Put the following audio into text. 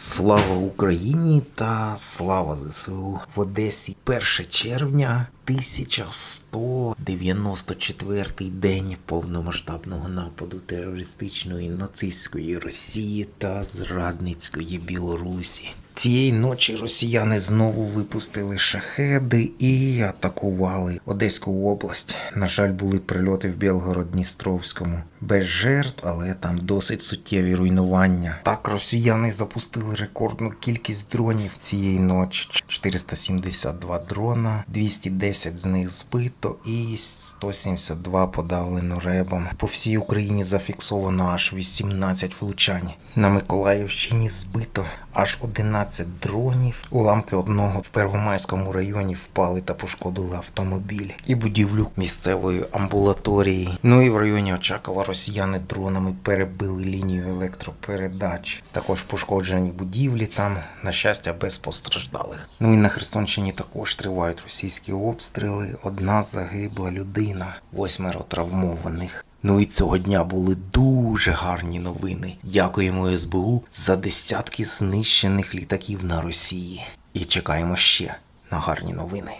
Слава Україні та слава ЗСУ в Одесі 1 червня 1194 день повномасштабного нападу терористичної нацистської Росії та зрадницької Білорусі. Цієї ночі росіяни знову випустили шахеди і атакували Одеську область. На жаль, були прильоти в Білгород-Дністровському без жертв, але там досить суттєві руйнування. Так росіяни запустили рекордну кількість дронів цієї ночі: 472 дрона, 210 з них збито і 172 подавлено ребом. По всій Україні зафіксовано аж 18 влучань. На Миколаївщині збито аж 11 дронів. Уламки одного в Первомайському районі впали та пошкодили автомобіль і будівлю місцевої амбулаторії. Ну і в районі Очакова росіяни дронами перебили лінію електропередач. Також пошкоджені будівлі там, на щастя, без постраждалих. Ну і на Херсонщині також тривають російські обстріли. Одна загибла людина, восьмеро травмованих. Ну і цього дня були дуже гарні новини. Дякуємо СБУ за десятки знищених літаків на Росії. І чекаємо ще на гарні новини.